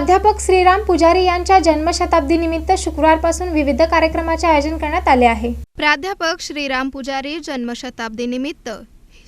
प्राध्यापक श्रीराम पुजारी यांच्या जन्मशताब्दीनिमित्त शुक्रवारपासून विविध कार्यक्रमाचे आयोजन करण्यात आले आहे. प्राध्यापक श्रीराम पुजारी जन्मशताब्दीनिमित्त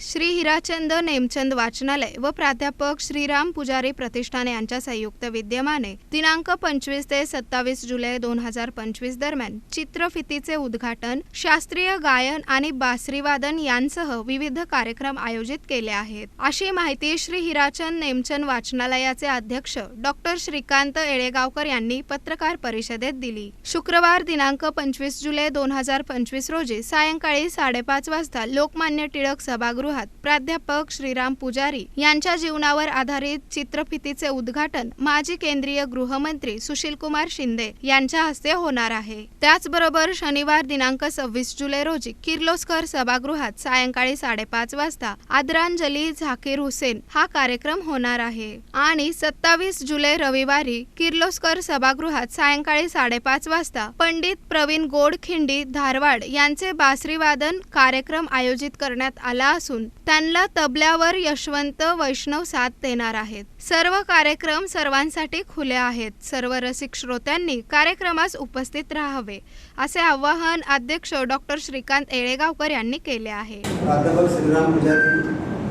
श्री हिराचंद नेमचंद वाचनालय व प्राध्यापक श्रीराम पुजारी प्रतिष्ठान यांच्या संयुक्त विद्यमाने दिनांक पंचवीस ते सत्तावीस जुलै दोन हजार पंचवीस दरम्यान चित्रफितीचे उद्घाटन शास्त्रीय गायन आणि बासरीवादन यांसह विविध कार्यक्रम आयोजित केले आहेत. अशी माहिती श्री हिराचंद नेमचंद वाचनालयाचे अध्यक्ष डॉक्टर श्रीकांत येळेगावकर यांनी पत्रकार परिषदेत दिली. शुक्रवार दिनांक पंचवीस जुलै दोन हजार पंचवीस रोजी सायंकाळी साडेपाच वाजता लोकमान्य टिळक सभागृह सभागृहात प्राध्यापक श्रीराम पुजारी यांच्या जीवनावर आधारित चित्रफितीचे उद्घाटन माजी केंद्रीय गृहमंत्री सुशीलकुमार शिंदे यांच्या हस्ते होणार आहे. त्याचबरोबर शनिवार दिनांक सव्वीस जुलै रोजी किर्लोस्कर सभागृहात सायंकाळी साडेपाच वाजता आदरांजली झाकीर हुसेन हा कार्यक्रम होणार आहे. आणि सत्तावीस जुलै रविवारी किर्लोस्कर सभागृहात सायंकाळी साडेपाच वाजता पंडित प्रवीण गोडखिंडी धारवाड यांचे बासरीवादन कार्यक्रम आयोजित करण्यात आला असून त्यांना तबल्यावर यशवंत वैष्णव साथ देणार आहेत. सर्व कार्यक्रम सर्वांसाठी खुले आहेत. सर्व रसिक श्रोत्यांनी कार्यक्रमास उपस्थित राहावे असे आवाहन अध्यक्ष डॉक्टर श्रीकांत येळेगावकर यांनी केले आहे. प्राध्यापक श्रीराम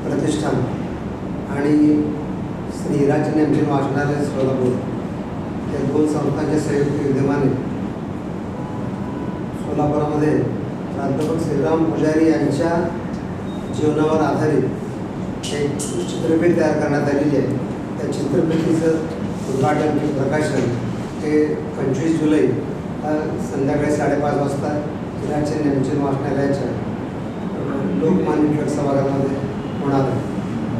प्रतिष्ठान आणि श्री हिराचंद वाचनालय सोलापूर या दोन संस्थांच्या संयुक्त विद्यमाने सोलापुरामध्ये प्राध्यापक श्रीराम पुजारी यांच्या जीवनावर आधारित एक चित्रफित तयार करण्यात आलेली आहे. त्या चित्रफितीचं उद्घाटन किंवा प्रकाशन ते पंचवीस जुलै संध्याकाळी साडेपाच वाजता हिराचंद नेमचंद वाचनालयाच्या लोकमान्य टिळक सभागृहामध्ये होणार आहे.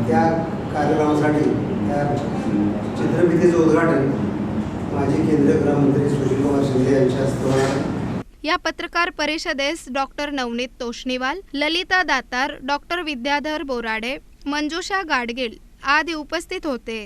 त्या कार्यक्रमासाठी त्या चित्रफितीचं उद्घाटन माजी केंद्रीय गृहमंत्री सुशीलकुमार शिंदे यांच्या हस्ते होणार आहे. या पत्रकार परिषदेस डॉक्टर नवनीत तोष्णीवाल ललिता दातार डॉक्टर विद्याधर बोराडे मंजुषा गाडगीळ आदी उपस्थित होते.